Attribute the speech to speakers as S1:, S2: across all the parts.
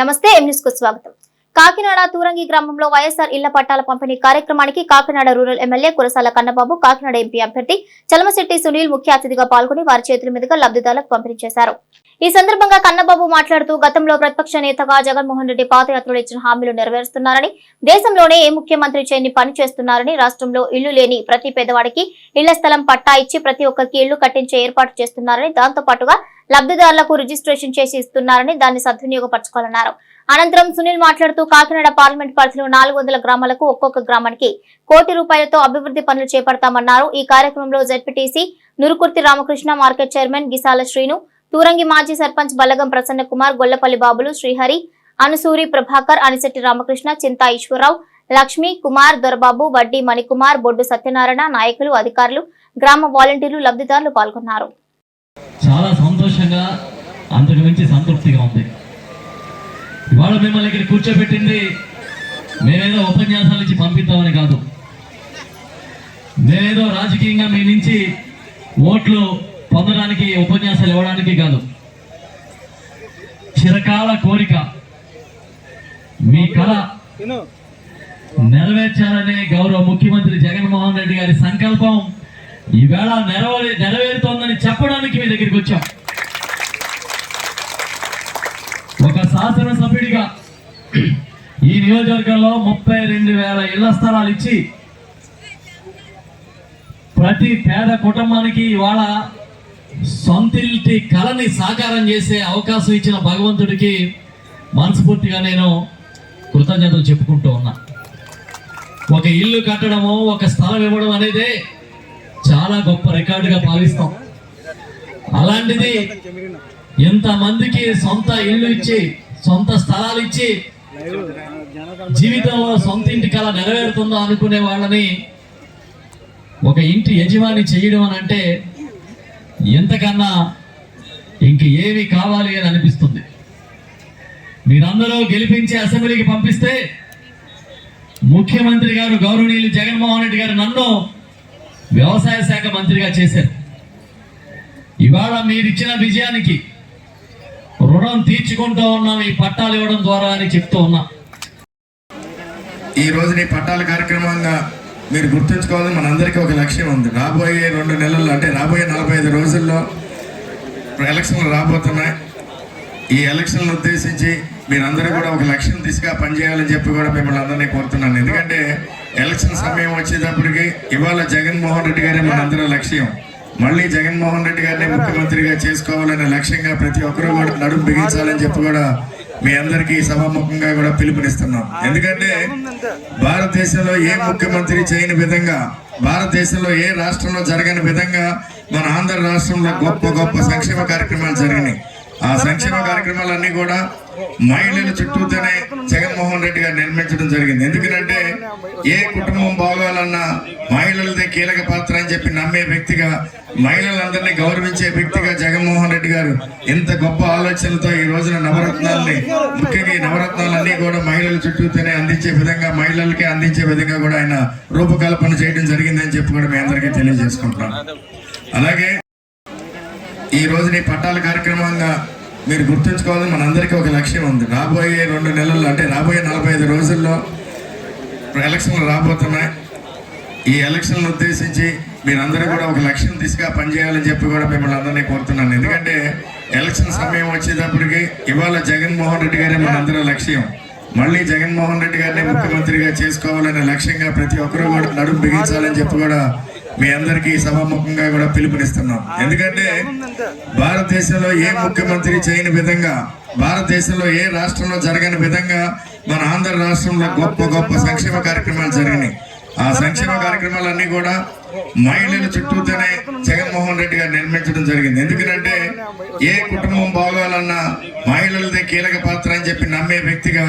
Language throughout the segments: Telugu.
S1: నమస్తే ఎం కు స్వాగతం. కాకినాడ తూరంగి గ్రామంలో వైఎస్ఆర్ ఇళ్ళ పట్టాల పంపిణీ కార్యక్రమానికి Kakinada rural MLA Kurasala Kannababu Kakinada MP అభ్యర్థి చలమశెట్టి సునీల్ ముఖ్య అతిథిగా పాల్గొని వారి చేతుల మీదుగా లబ్ధిదారులకు పంపిణీ చేశారు. ఈ సందర్భంగా కన్నబాబు మాట్లాడుతూ గతంలో ప్రతిపక్ష నేతగా జగన్మోహన్ రెడ్డి పాదయాత్రలు ఇచ్చిన హామీలు నెరవేరుస్తున్నారని దేశంలోనే ఏ ముఖ్యమంత్రి చేయని పని చేస్తున్నారని రాష్ట్రంలో ఇల్లు లేని ప్రతి పేదవాడికి ఇళ్ళ స్థలం పట్టా ఇచ్చి ప్రతి ఒక్కరికి ఇళ్ళు కట్టించే ఏర్పాటు చేస్తున్నారని దాంతో పాటుగా లబ్ధిదారులకు రిజిస్ట్రేషన్ చేసి ఇస్తున్నారని దాన్ని సద్వినియోగపరచుకోవాలన్నారు. అనంతరం సునీల్ మాట్లాడుతూ కాకినాడ పార్లమెంట్ పరిధిలో నాలుగు వందల గ్రామాలకు ఒక్కొక్క గ్రామానికి కోటి రూపాయలతో అభివృద్ధి పనులు చేపడతామన్నారు. ఈ కార్యక్రమంలో ZPTC Nurukurthi Ramakrishna market chairman Gisala Srinu Turangi మాజీ సర్పంచ్ బల్లగం ప్రసన్న కుమార్ గొల్లపల్లి బాబులు శ్రీహరి అనుసూరి ప్రభాకర్ అనిశెట్టి రామకృష్ణ చింతా ఈశ్వరరావు లక్ష్మి కుమార్ దొరబాబు వడ్డీ మణికుమార్ బొడ్డు సత్యనారాయణ నాయకులు అధికారులు గ్రామ వాలంటీర్లు లబ్ధిదారులు పాల్గొన్నారు.
S2: చాలా సంతోషంగా అంతకు మించి సంతృప్తిగా ఉంది. ఇవాళ మిమ్మల్ని ఇక్కడ కూర్చోబెట్టింది మేమేదో ఉపన్యాసాలు ఇచ్చి పంపిద్దామని కాదు. మేమేదో రాజకీయంగా మీ నుంచి ఓట్లు పొందడానికి ఉపన్యాసాలు ఇవ్వడానికి కాదు. చిరకాల కోరిక. మీ కళ నెరవేర్చాలనే గౌరవ ముఖ్యమంత్రి జగన్మోహన్ రెడ్డి గారి సంకల్పం ఈవేళ నెరవే నెరవేరుతోందని చెప్పడానికి మీ దగ్గరికి వచ్చాం. ఒక శాసనసభ్యుడిగా ఈ నియోజకవర్గంలో ముప్పై రెండు వేల ఇళ్ళ స్థలాలు ఇచ్చి ప్రతి పేద కుటుంబానికి ఇవాళ సొంతింటి కళని సాకారం చేసే అవకాశం ఇచ్చిన భగవంతుడికి మనస్ఫూర్తిగా నేను కృతజ్ఞతలు చెప్పుకుంటూ ఉన్నా. ఒక ఇల్లు కట్టడము ఒక స్థలం ఇవ్వడం అనేది చాలా గొప్ప రికార్డుగా భావిస్తాం. అలాంటిది ఎంతమందికి సొంత ఇల్లు ఇచ్చి సొంత స్థలాలు ఇచ్చి జీవితంలో సొంత ఇంటి కళ నెరవేరుతుందో అనుకునే వాళ్ళని ఒక ఇంటి యజమాని చేయడం అని అంటే ఎంతకన్నా ఇంక ఏమి కావాలి అని అనిపిస్తుంది. మీరందరూ గెలిపించి అసెంబ్లీకి పంపిస్తే ముఖ్యమంత్రి గారు గౌరవనీయులు జగన్మోహన్ రెడ్డి గారు నన్ను వ్యవసాయ శాఖ మంత్రిగా చేశారు. ఇవాళ మీరిచ్చిన విజయానికి రుణం తీర్చుకుంటూ ఉన్నాం ఈ పట్టాలు ఇవ్వడం ద్వారా అని చెప్తూ ఉన్నా.
S3: ఈ రోజు ఈ పట్టాల కార్యక్రమంగా మీరు గుర్తుంచుకోవాలని మనందరికీ ఒక లక్ష్యం ఉంది. రాబోయే రెండు నెలల్లో అంటే రాబోయే నలభై ఐదు రోజుల్లో ఎలక్షన్లు రాబోతున్నాయి. ఈ ఎలక్షన్లు ఉద్దేశించి మీరందరూ కూడా ఒక లక్ష్యం దిశగా పనిచేయాలని చెప్పి కూడా మిమ్మల్ని అందరినీ కోరుతున్నాను. ఎందుకంటే ఎలక్షన్ సమయం వచ్చేటప్పటికి ఇవాళ జగన్మోహన్ రెడ్డి గారే మనందరి లక్ష్యం. మళ్ళీ జగన్మోహన్ రెడ్డి గారిని ముఖ్యమంత్రిగా చేసుకోవాలనే లక్ష్యంగా ప్రతి ఒక్కరూ కూడా నడుము బిగించాలని చెప్పి కూడా మీ అందరికీ సభాముఖంగా కూడా పిలుపునిస్తున్నాం. ఎందుకంటే భారతదేశంలో ఏ ముఖ్యమంత్రి చేయని విధంగా భారతదేశంలో ఏ రాష్ట్రంలో జరగని విధంగా మన ఆంధ్ర రాష్ట్రంలో గొప్ప గొప్ప సంక్షేమ కార్యక్రమాలు జరిగినాయి. ఆ సంక్షేమ కార్యక్రమాలన్నీ కూడా మహిళల చుట్టూతోనే జగన్మోహన్ రెడ్డి గారు నిర్మించడం జరిగింది. ఎందుకంటే ఏ కుటుంబం బాగోవాలన్నా మహిళలదే కీలక పాత్ర అని చెప్పి నమ్మే వ్యక్తిగా మహిళలందరినీ గౌరవించే వ్యక్తిగా జగన్మోహన్ రెడ్డి గారు ఇంత గొప్ప ఆలోచనలతో ఈ రోజున నవరత్నాల్ని ముఖ్యంగా ఈ నవరత్నాలన్నీ కూడా మహిళల చుట్టూతోనే అందించే విధంగా మహిళలకే అందించే విధంగా కూడా ఆయన రూపకల్పన చేయడం జరిగిందని చెప్పి కూడా మీ అందరికీ తెలియజేసుకుంటున్నాం అలాగే ఈ రోజుని పట్టాల కార్యక్రమంగా మీరు గుర్తుంచుకోవాలని మనందరికీ ఒక లక్ష్యం ఉంది. రాబోయే రెండు నెలల్లో అంటే రాబోయే నలభై ఐదు రోజుల్లో ఎలక్షన్లు రాబోతున్నాయి. ఈ ఎలక్షన్లు ఉద్దేశించి మీరందరూ కూడా ఒక లక్ష్యం దిశగా పనిచేయాలని చెప్పి కూడా మిమ్మల్ని అందరినీ కోరుతున్నాను. ఎందుకంటే ఎలక్షన్ సమయం వచ్చేటప్పటికి ఇవాళ జగన్మోహన్ రెడ్డి గారే మనందరి లక్ష్యం. మళ్ళీ జగన్మోహన్ రెడ్డి గారిని ముఖ్యమంత్రిగా చేసుకోవాలనే లక్ష్యంగా ప్రతి ఒక్కరూ కూడా నడుము బిగించాలని చెప్పి కూడా మీ అందరికీ సభాముఖంగా కూడా పిలుపునిస్తున్నాం. ఎందుకంటే భారతదేశంలో ఏ ముఖ్యమంత్రి చేయని విధంగా భారతదేశంలో ఏ రాష్ట్రంలో జరగని విధంగా మన ఆంధ్ర రాష్ట్రంలో గొప్ప గొప్ప సంక్షేమ కార్యక్రమాలు జరిగినాయి. ఆ సంక్షేమ కార్యక్రమాలన్నీ కూడా మహిళల చుట్టూతోనే జగన్మోహన్ రెడ్డి గారు నిర్మించడం జరిగింది. ఎందుకంటే ఏ కుటుంబం బాగోవాలన్నా మహిళలదే కీలక పాత్ర అని చెప్పి నమ్మే వ్యక్తిగా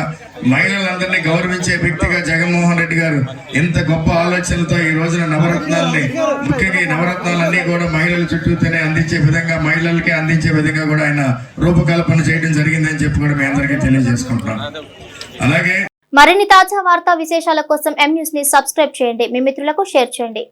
S3: మహిళలందరినీ గౌరవించే వ్యక్తిగా జగన్మోహన్ రెడ్డి గారు ఇంత గొప్ప ఆలోచనలతో ఈ రోజున నవరత్నాలని ముఖ్యంగా ఈ నవరత్నాలన్నీ కూడా మహిళల చుట్టూతోనే అందించే విధంగా మహిళలకే అందించే విధంగా కూడా ఆయన రూపకల్పన చేయడం జరిగిందని చెప్పి కూడా మీ అందరికీ తెలియజేసుకుంటున్నాం అలాగే
S1: మరిన్ని తాజా వార్తా విశేషాల కోసం ఎం న్యూస్ని సబ్స్క్రైబ్ చేయండి. మీ మిత్రులకు షేర్ చేయండి.